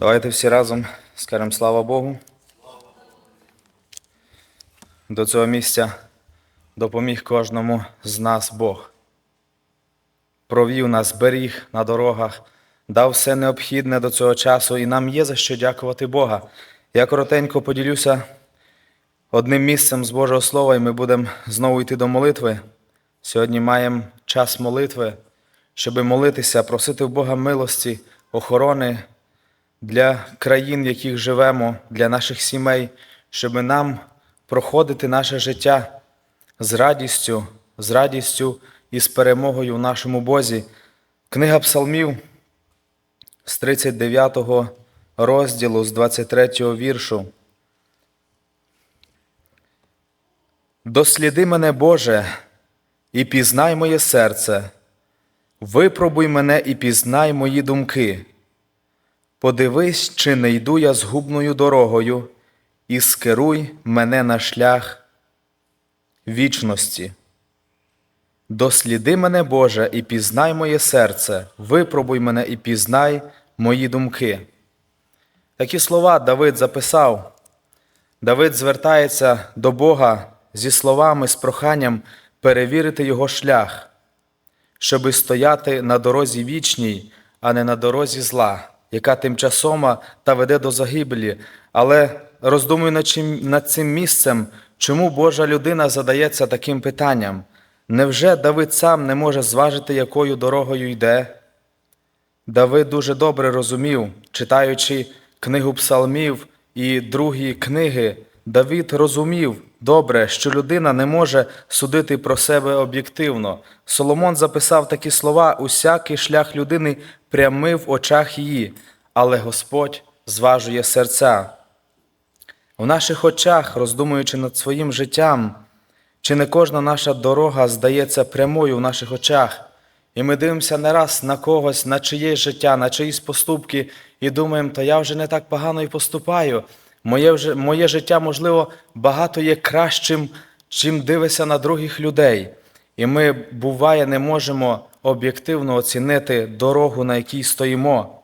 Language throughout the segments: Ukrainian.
Давайте всі разом скажемо слава Богу. До цього місця допоміг кожному з нас Бог. Провів нас, беріг на дорогах, дав все необхідне до цього часу, і нам є за що дякувати Бога. Я коротенько поділюся одним місцем з Божого Слова, і ми будемо знову йти до молитви. Сьогодні маємо час молитви, щоб молитися, просити в Бога милості, охорони для країн, в яких живемо, для наших сімей, щоб нам проходити наше життя з радістю, з радістю і з перемогою в нашому Бозі. Книга Псалмів з 39 розділу, з 23 віршу. Досліди мене, Боже, і пізнай моє серце, випробуй мене і пізнай мої думки. Подивись, чи не йду я згубною дорогою, і скеруй мене на шлях вічності. Досліди мене, Боже, і пізнай моє серце, випробуй мене і пізнай мої думки. Такі слова Давид записав. Давид звертається до Бога зі словами, з проханням перевірити його шлях, щоби стояти на дорозі вічній, а не на дорозі зла, яка тимчасома та веде до загибелі. Але роздумую над, чим, над цим місцем, чому Божа людина задається таким питанням. Невже Давид сам не може зважити, якою дорогою йде? Давид дуже добре розумів, читаючи книгу псалмів і другі книги, Давид розумів добре, що людина не може судити про себе об'єктивно. Соломон записав такі слова: усякий шлях людини прямий в очах її, але Господь зважує серця. В наших очах, роздумуючи над своїм життям, чи не кожна наша дорога здається прямою в наших очах, і ми дивимося не раз на когось, на чиєсь життя, на чиїсь поступки, і думаємо, то я вже не так погано і поступаю. Моє, вже, моє життя, можливо, багато є кращим, чим дивишся на других людей. І ми, буває, не можемо об'єктивно оцінити дорогу, на якій стоїмо.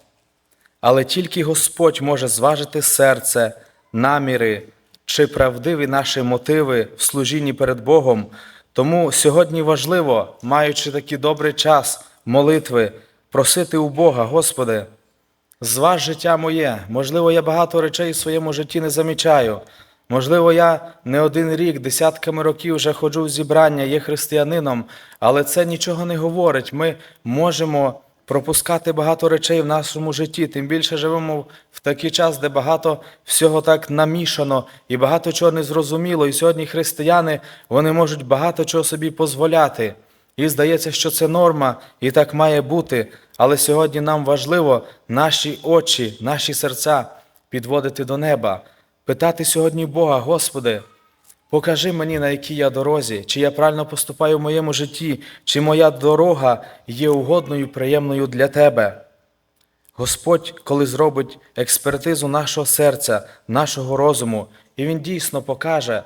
Але тільки Господь може зважити серце, наміри чи правдиві наші мотиви в служінні перед Богом. Тому сьогодні важливо, маючи такий добрий час молитви, просити у Бога, Господи, зваж життя моє. Можливо, я багато речей в своєму житті не замічаю. Можливо, я не один рік, десятками років вже ходжу в зібрання, є християнином, але це нічого не говорить. Ми можемо пропускати багато речей в нашому житті. Тим більше живемо в такий час, де багато всього так намішано і багато чого не зрозуміло. І сьогодні християни вони можуть багато чого собі дозволяти. І здається, що це норма, і так має бути. Але сьогодні нам важливо наші очі, наші серця підводити до неба, питати сьогодні Бога, Господи, покажи мені, на якій я дорозі, чи я правильно поступаю в моєму житті, чи моя дорога є угодною, приємною для Тебе. Господь, коли зробить експертизу нашого серця, нашого розуму, і Він дійсно покаже,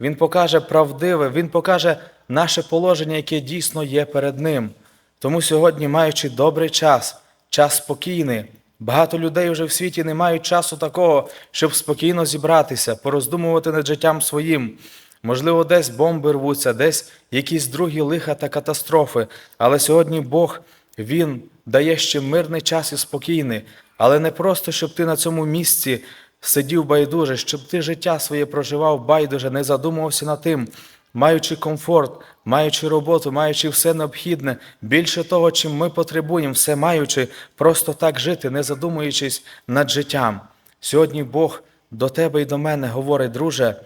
Він покаже правдиве, Він покаже наше положення, яке дійсно є перед Ним. Тому сьогодні, маючи добрий час, час спокійний, багато людей вже в світі не мають часу такого, щоб спокійно зібратися, пороздумувати над життям своїм. Можливо, десь бомби рвуться, десь якісь другі лиха та катастрофи. Але сьогодні Бог Він дає ще мирний час і спокійний, але не просто, щоб ти на цьому місці сидів байдуже, щоб ти життя своє проживав байдуже, не задумувався над тим, маючи комфорт, маючи роботу, маючи все необхідне, більше того, чим ми потребуємо, все маючи, просто так жити, не задумуючись над життям. Сьогодні Бог до тебе і до мене говорить, друже,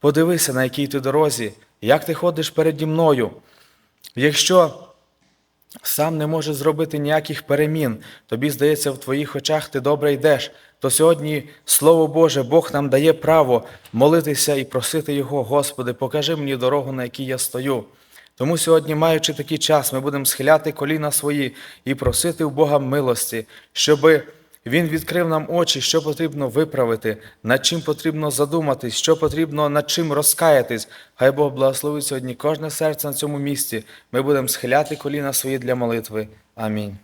подивися, на якій ти дорозі, як ти ходиш переді мною. Якщо сам не можеш зробити ніяких перемін, тобі здається, в твоїх очах ти добре йдеш, то сьогодні, Слово Боже, Бог нам дає право молитися і просити Його, Господи, покажи мені дорогу, на якій я стою. Тому сьогодні, маючи такий час, ми будемо схиляти коліна свої і просити у Бога милості, щоби він відкрив нам очі, що потрібно виправити, над чим потрібно задуматись, що потрібно над чим розкаятись. Хай Бог благословить сьогодні кожне серце на цьому місці. Ми будемо схиляти коліна свої для молитви. Амінь.